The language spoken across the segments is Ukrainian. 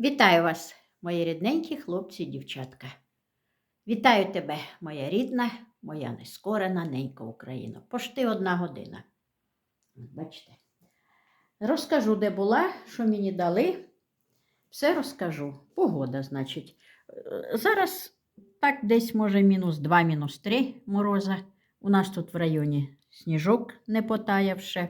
Вітаю вас, мої рідненькі хлопці і дівчатка. Вітаю тебе, моя рідна, моя нескорена ненька Україна. Пошти одна година. Бачите. Розкажу, де була, що мені дали. Все розкажу. Погода, значить. Е, Зараз так десь, може, мінус 2, мінус 3 мороза. У нас тут в районі сніжок не потаявши.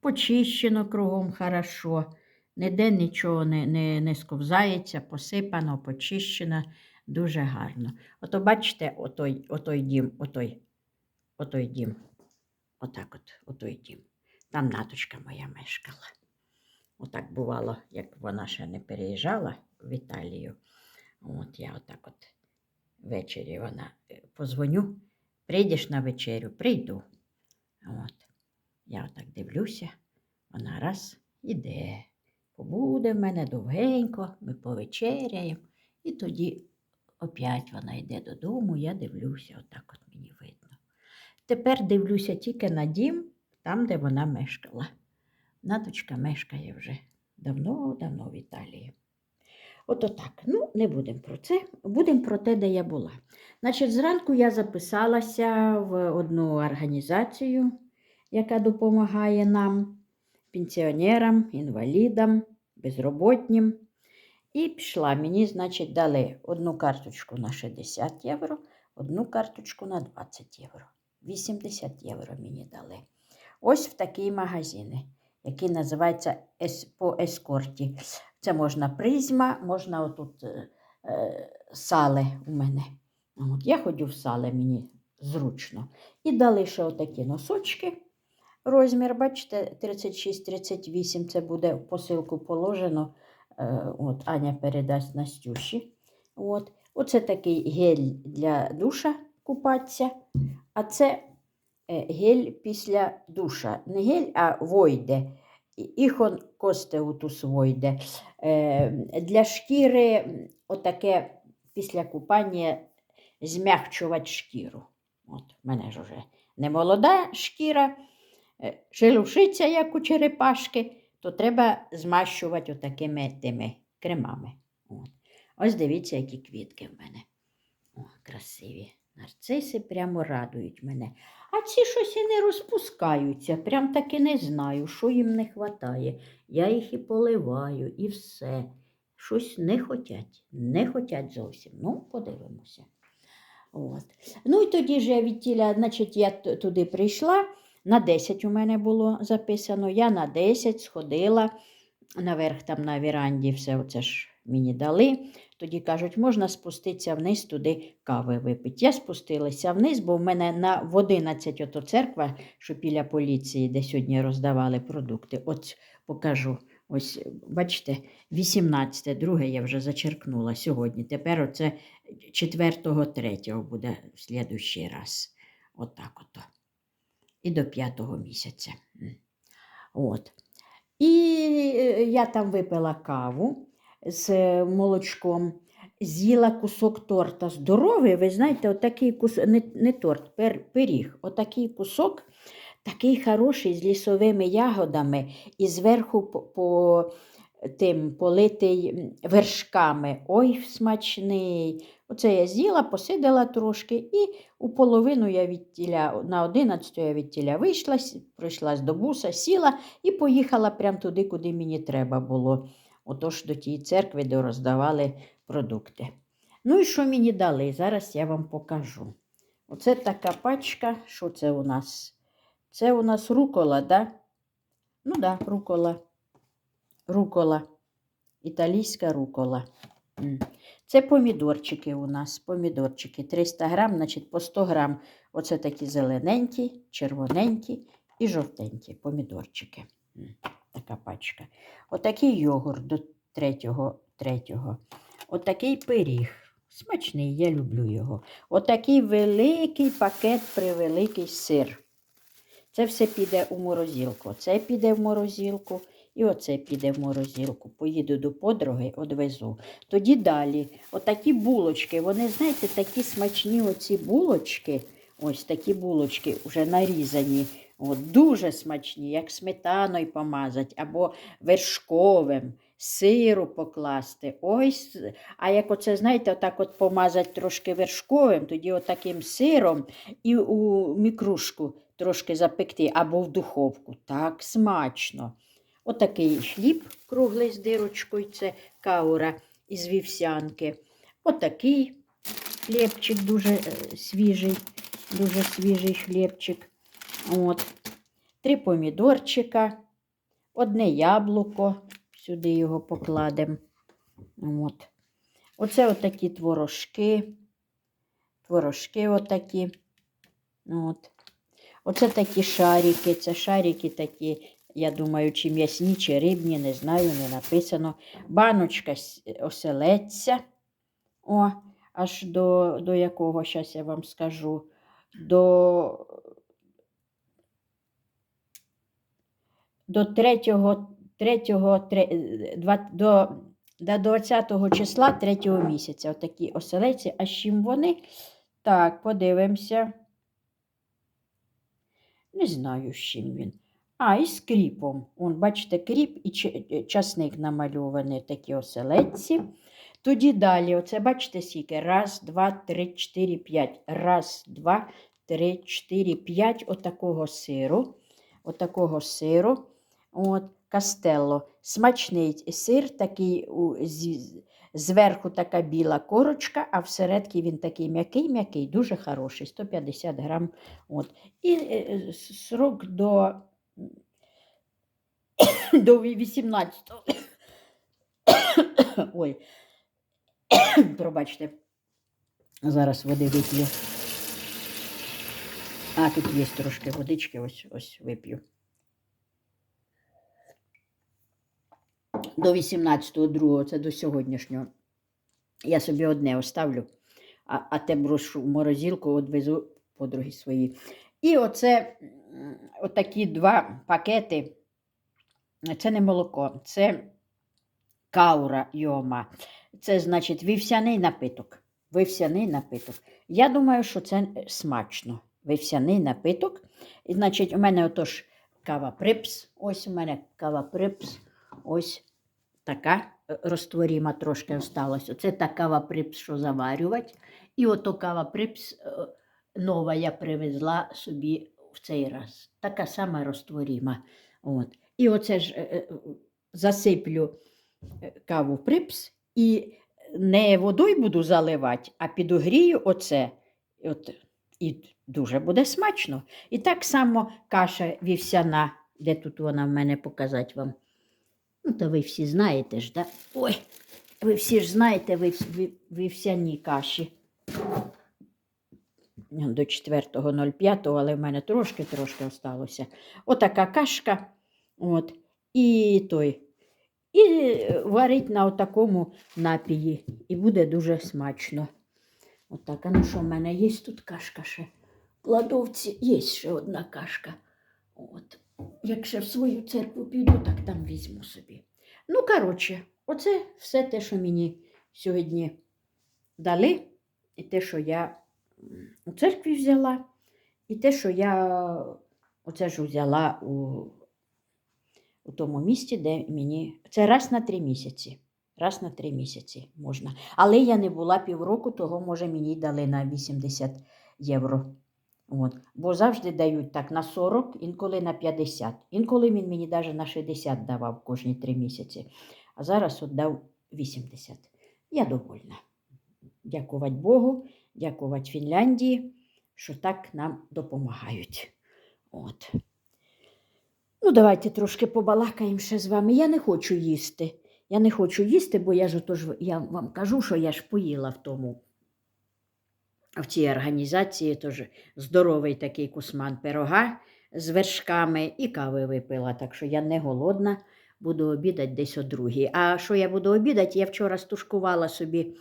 Почищено кругом хорошо. Ніде нічого не, не, не сковзається, посипано, почищено, дуже гарно. Ото бачите, отой, отой дім, отой, отой дім. Отак от, отой дім. Там наточка моя мешкала. Отак бувало, як вона ще не переїжджала в Італію. От я отак от ввечері вона е, позвоню, прийдеш на вечерю, прийду. От. Я отак дивлюся, вона раз іде. Побуде в мене довгенько, ми повечеряємо, і тоді опять вона йде додому, я дивлюся, отак от мені видно. Тепер дивлюся тільки на дім, там, де вона мешкала. Наточка мешкає вже давно-давно в Італії. Ото так. Ну, не будемо про це. Будемо про те, де я була. Значить, зранку я записалася в одну організацію, яка допомагає нам пенсіонерам, інвалідам, безроботнім. І пішла. Мені, значить, дали одну карточку на 60 євро, одну карточку на 20 євро. 80 євро мені дали. Ось в такі магазини, який називається по ескорті. Це можна призма, можна отут е, е, сале у мене. От, я ходжу в сале, мені зручно. І дали ще отакі носочки. Розмір, бачите, 36-38, це буде в посилку положено. Е, От, Аня передасть Настюші. От. Оце такий гель для душа купатися. А це е, гель після душа. Не гель, а войде. Іхон костеутус войде. Е, Для шкіри отаке після купання змягчувати шкіру. От, в мене ж вже не молода шкіра шелушиться, як у черепашки, то треба змащувати отакими тими кремами. Ось дивіться, які квітки в мене. О, красиві. Нарциси прямо радують мене. А ці щось і не розпускаються. Прям таки не знаю, що їм не вистачає. Я їх і поливаю, і все. Щось не хотять, не хотять зовсім. Ну, подивимося. От. Ну і тоді ж я відтіля, значить, я туди прийшла. На 10 у мене було записано. Я на 10 сходила наверх там на віранді, все оце ж мені дали. Тоді кажуть, можна спуститися вниз туди кави випити. Я спустилася вниз, бо в мене на в 11 ото церква, що біля поліції, де сьогодні роздавали продукти. От покажу. Ось, бачите, 18, друге я вже зачеркнула сьогодні. Тепер оце 4 третього буде в слідущий раз. Отак ото. І до п'ятого місяця. От. І е, я там випила каву з е, молочком, з'їла кусок торта здоровий. Ви знаєте, отакий кусок, не, не торт, пер, пиріг, отакий кусок, такий хороший з лісовими ягодами, і зверху по, по тим политий вершками. Ой, смачний. Оце я з'їла, посидела трошки, і у половину я відтіля, на 11 я відтіля вийшла, прийшла до буса, сіла і поїхала прямо туди, куди мені треба було. Отож до тієї церкви, де роздавали продукти. Ну і що мені дали? Зараз я вам покажу. Оце така пачка. Що це у нас? Це у нас рукола, да? Ну да, рукола. Рукола. Італійська рукола. Це помідорчики у нас. Помідорчики 300 грам, значить по 100 грам. Оце такі зелененькі, червоненькі і жовтенькі помідорчики. Така пачка. Отакий йогурт до третього. третього. Отакий пиріг. Смачний, я люблю його. Отакий великий пакет превеликий сир. Це все піде у морозилку. Це піде в морозилку і оце піде в морозилку. Поїду до подруги, одвезу. Тоді далі, отакі булочки, вони, знаєте, такі смачні оці булочки, ось такі булочки вже нарізані. От, дуже смачні, як сметаною помазать, або вершковим. сиру покласти. Ось. А як оце, знаєте, отак от помазати трошки вершковим, тоді отаким сиром і у мікрушку трошки запекти або в духовку. Так смачно. Отакий хліб круглий з дирочкою, це каура із вівсянки. Отакий хлібчик дуже е, свіжий, дуже свіжий хлібчик. От. Три помідорчика, одне яблуко, сюди його покладемо. От. Оце отакі творожки. Творожки отакі. От. Оце такі шарики. Це шарики такі, я думаю, чи м'ясні, чи рибні, не знаю, не написано. Баночка оселедця. О, аж до, до якого, зараз я вам скажу. До, до 3, 3, 3 два, до, до 20 числа 3 місяця. Отакі оселедці. А з чим вони? Так, подивимося. Не знаю, з чим він. А, і з кріпом. Вон, бачите, кріп і часник намальований, такі оселедці. Тоді далі, оце бачите, скільки? Раз, два, три, чотири, п'ять. Раз, два, три, чотири, п'ять отакого сиру. Отакого сиру. От, кастелло. Смачний сир, такий у, з, зверху така біла корочка, а всередки він такий м'який-м'який, дуже хороший, 150 грам. От. І е, е, срок до, до 18. Ой, пробачте. Зараз води вип'ю. А, тут є трошки водички, ось ось вип'ю. До 18.02, це до сьогоднішнього. Я собі одне оставлю, а, а те брошу в морозилку, відвезу подруги свої. І оце отакі два пакети. Це не молоко, це каура йома. Це значить вівсяний напиток. Вівсяний напиток. Я думаю, що це смачно. Вівсяний напиток. І, значить, у мене отож кава припс. Ось у мене кава припс. Ось така е, розтворіма трошки осталось. Оце та кава припс, що заварювати. І ото кава припс е, нова я привезла собі в цей раз. Така сама розтворіма. От. І оце ж е, е, засиплю е, каву припс і не водою буду заливати, а підогрію оце. От, і дуже буде смачно. І так само каша вівсяна, де тут вона в мене показати вам. Ну, то ви всі знаєте ж, да? Ой, ви всі ж знаєте ви, ви, вівсяні каші. До 4.05, але в мене трошки-трошки осталося. Отака кашка. От, і той. І е, варить на отакому напії. І буде дуже смачно. Отак, ну що в мене є тут кашка ще? В кладовці є ще одна кашка. От. Як ще в свою церкву піду, так там візьму собі. Ну, коротше, оце все те, що мені сьогодні дали, і те, що я у церкві взяла, і те, що я оце ж взяла у, у тому місті, де мені. Це раз на три місяці. Раз на три місяці можна. Але я не була півроку, того, може, мені дали на 80 євро. От. Бо завжди дають так на 40, інколи на 50. Інколи він мені навіть на 60 давав кожні три місяці. А зараз от дав 80. Я довольна. Дякувати Богу, дякувати Фінляндії, що так нам допомагають. От. Ну, давайте трошки побалакаємо ще з вами. Я не хочу їсти. Я не хочу їсти, бо я ж отож, я вам кажу, що я ж поїла в тому. В цій організації теж здоровий такий кусман пирога з вершками і кави випила. Так що я не голодна, буду обідати десь о другій. А що я буду обідати? Я вчора стушкувала собі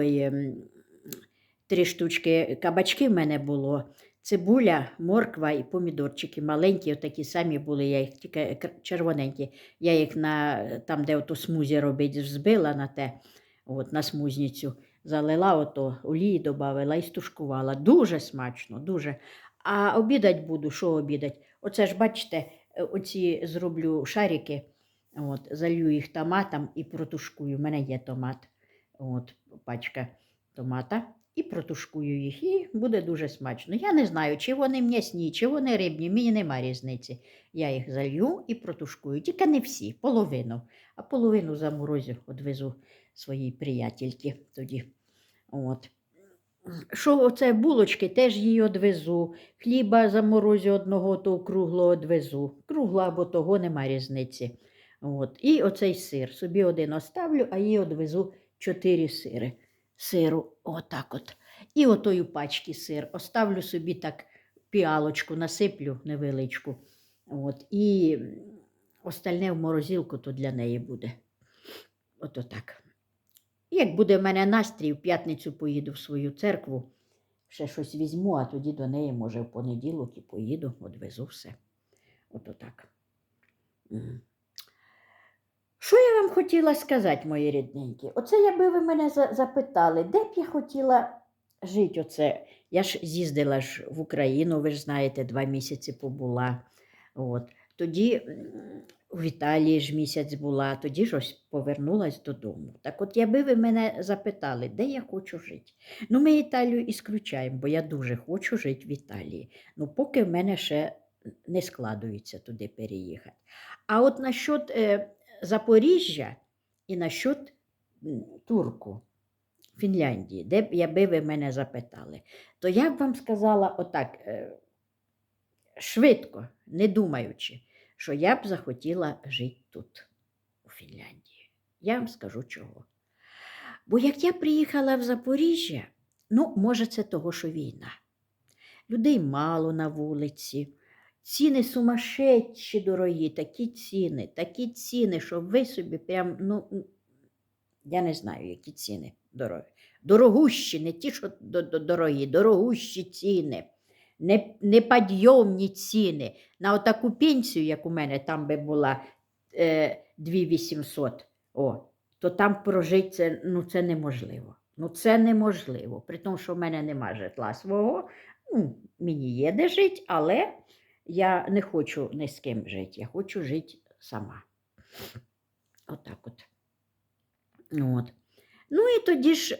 ем, три штучки кабачки в мене було. Цибуля, морква і помідорчики маленькі, такі самі були, я їх тільки червоненькі. Я їх на там, де ото смузі робить, збила на те, от, на смузницю, залила ото, олії додавила і стушкувала. Дуже смачно, дуже. А обідать буду, що обідать? Оце ж, бачите, е, оці зроблю шарики От, залью їх томатом і протушкую. У мене є томат. От, пачка томата. І протушкую їх, і буде дуже смачно. Я не знаю, чи вони м'ясні, чи вони рибні, мені нема різниці. Я їх залью і протушкую. Тільки не всі, половину. А половину заморозю, відвезу своїй приятельці тоді. От. Що оце булочки, теж її одвезу. Хліба заморозю одного, то круглого одвезу. Кругла або того нема різниці. От. І оцей сир. Собі один оставлю, а їй одвезу чотири сири. Сиру, отак от. І отою пачки сир. Оставлю собі так піалочку, насиплю невеличку. От. І остальне в морозилку, то для неї буде. Ото так. Як буде в мене настрій, в п'ятницю поїду в свою церкву, ще щось візьму, а тоді до неї, може, в понеділок і поїду, одвезу все. Ото так. Що я вам хотіла сказати, мої рідненькі? Оце якби ви мене запитали, де б я хотіла жити оце. Я ж з'їздила ж в Україну, ви ж знаєте, два місяці побула. От. Тоді в Італії ж місяць була, тоді ж ось повернулась додому. Так от, якби ви мене запитали, де я хочу жити. Ну, ми Італію ісключаємо, бо я дуже хочу жити в Італії. Ну, поки в мене ще не складується туди переїхати. А от насчет е, Запоріжжя і насчет Турку, Фінляндії, де б якби ви мене запитали, то я б вам сказала отак, е, швидко, не думаючи, що я б захотіла жити тут, у Фінляндії. Я вам скажу чого. Бо як я приїхала в Запоріжжя, ну, може, це того, що війна. Людей мало на вулиці, ціни сумасшедші дорогі, такі ціни, такі ціни, що ви собі прям, ну, я не знаю, які ціни дорогі. Дорогущі, не ті, що до- до- дорогі, дорогущі ціни, не, неподйомні ціни. На отаку пенсію, як у мене там би була е, 2800, о, то там прожити це, ну, це неможливо. Ну, це неможливо. При тому, що в мене нема житла свого, ну, мені є де жити, але я не хочу ні з ким жити, я хочу жити сама. Отак от. От. Ну і тоді ж,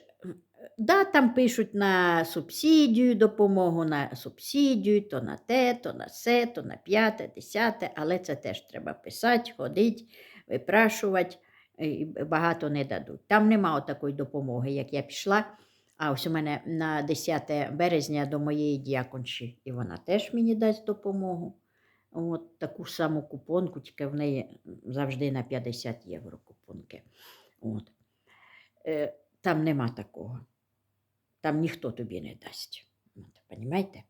да, там пишуть на субсидію, допомогу на субсидію, то на те, то на се, то на п'яте, десяте, але це теж треба писати, ходити, випрашувати, і багато не дадуть. Там нема такої допомоги, як я пішла. А ось у мене на 10 березня до моєї діаконші, і вона теж мені дасть допомогу. От таку саму купонку, тільки в неї завжди на 50 євро купонки. От. Е, там нема такого. Там ніхто тобі не дасть. От, понімаєте?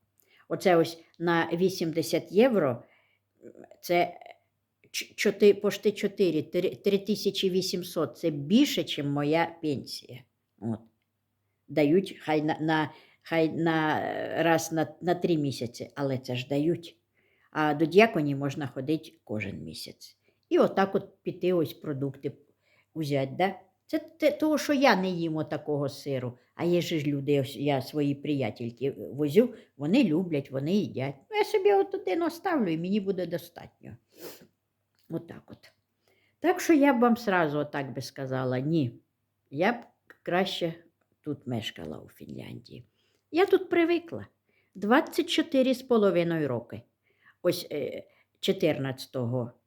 Оце ось на 80 євро це пошти 4, 3800. Це більше, ніж моя пенсія. От. Дають хай на, на, хай на е, раз на, на 3 місяці, але це ж дають. А до діаконів можна ходити кожен місяць. І отак от піти ось продукти взяти. Да? Це те, того, що я не їм такого сиру. А є ж люди, я свої приятельки возю, вони люблять, вони їдять. Ну, я собі от один оставлю і мені буде достатньо. Отак от. Так що я б вам сразу отак би сказала, ні, я б краще тут мешкала у Фінляндії. Я тут привикла 24 з половиною роки. Ось е, 14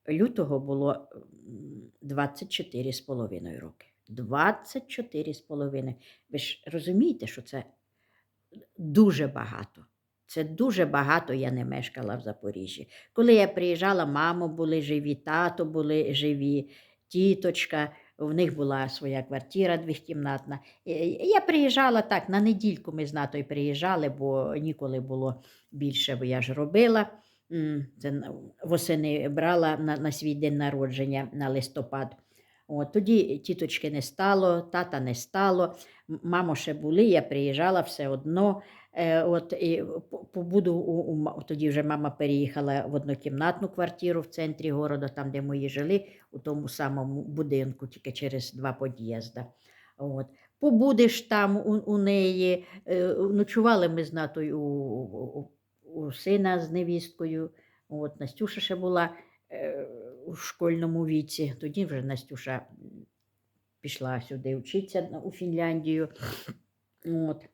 лютого було м, 24 з половиною роки. 24 з половиною. Ви ж розумієте, що це дуже багато. Це дуже багато я не мешкала в Запоріжжі. Коли я приїжджала, мамо були живі, тато були живі, тіточка, в них була своя квартира двохкімнатна. Я приїжджала так, на недільку ми з натою приїжджали, бо ніколи було більше, бо я ж робила. Це восени брала на, на свій день народження на листопад. От, тоді тіточки не стало, тата не стало. Мамо ще були, я приїжджала все одно. Е, от, і побуду у, у, тоді вже мама переїхала в однокімнатну квартиру в центрі города, там, де мої жили, у тому самому будинку, тільки через два під'їзди. От. Побудеш там у, у неї. Е, ночували ми з натою у, у, у сина з невісткою. От, Настюша ще була е, у школьному віці. Тоді вже Настюша пішла сюди вчитися у Фінляндію. От.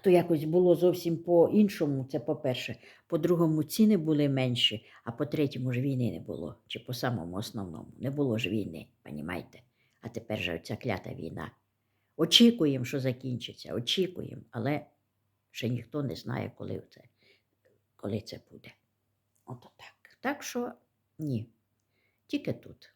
То якось було зовсім по-іншому, це по-перше. По-другому, ціни були менші, а по-третьому ж війни не було. Чи по самому основному. Не було ж війни, понімаєте? А тепер же оця клята війна. Очікуємо, що закінчиться, очікуємо, але ще ніхто не знає, коли це, коли це буде. Ото так. Так що ні. Тільки тут.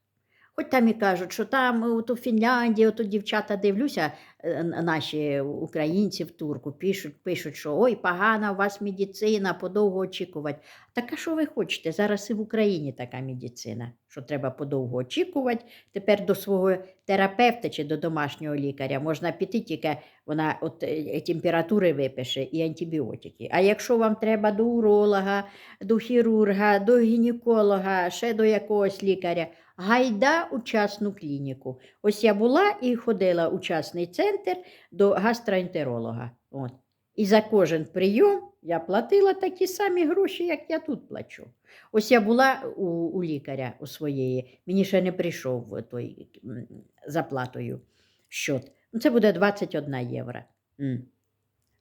Хоч там і кажуть, що там от у Фінляндії, от дівчата дивлюся, е, наші українці в турку пишуть, пишуть, що ой, погана у вас медицина, подовго очікувати. Так а що ви хочете? Зараз і в Україні така медицина, що треба подовго очікувати. Тепер до свого терапевта чи до домашнього лікаря можна піти, тільки вона от е, температури випише і антибіотики. А якщо вам треба до уролога, до хірурга, до гінеколога, ще до якогось лікаря, гайда у частну клініку. Ось я була і ходила у частний центр до гастроентеролога. От. І за кожен прийом я платила такі самі гроші, як я тут плачу. Ось я була у, у лікаря у своєї, мені ще не прийшов той м, за платою щот. Ну, це буде 21 євро.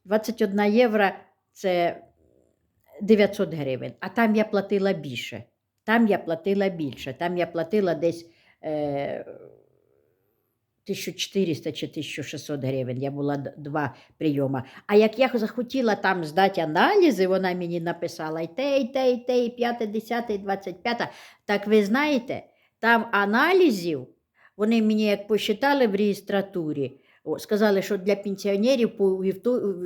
21 євро це 900 гривень, а там я платила більше. Там я платила більше. Там я платила десь е, 1400 чи 1600 гривень. Я була два прийоми. А як я захотіла там здати аналізи, вона мені написала і те, і те, і те, і 5, 10, і 25. Так ви знаєте, там аналізів, вони мені як посчитали в реєстратурі, сказали, що для пенсіонерів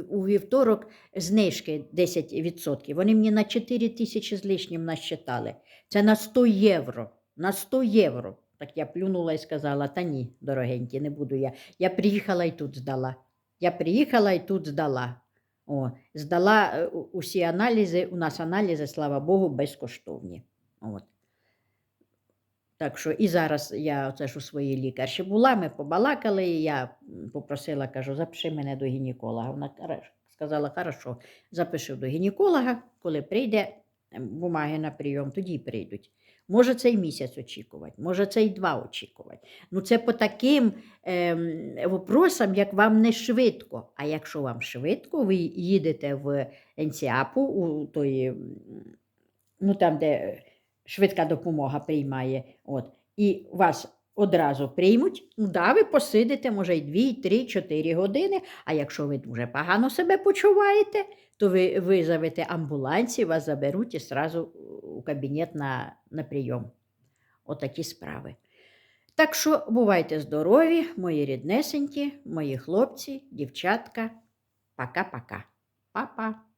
у вівторок знижки 10%. Вони мені на 4 тисячі з лишнім насчитали. Це на 100 євро. На 100 євро. Так я плюнула і сказала: та ні, дорогенькі, не буду я. Я приїхала і тут здала. Я приїхала і тут здала. О, здала е, усі аналізи. У нас аналізи, слава Богу, безкоштовні. От. Так що і зараз я оце ж у своїй лікарші була, ми побалакали, і я попросила, кажу, запиши мене до гінеколога. Вона сказала, хорошо, запиши до гінеколога, коли прийде бумаги на прийом, тоді прийдуть. Може, цей місяць очікувати, може, цей два очікувати. Ну, це по таким ем, вопросам, як вам не швидко. А якщо вам швидко, ви їдете в НСІАПу, у той, ну там, де швидка допомога приймає, от, і вас одразу приймуть, ну да, ви посидите, може, й 2, 3, 4 години. А якщо ви дуже погано себе почуваєте, то ви визовете амбуланці, вас заберуть і сразу у кабінет на, на прийом. Отакі справи. Так що бувайте здорові, мої ріднесенькі, мої хлопці, дівчатка. Пока-пока. Па-па.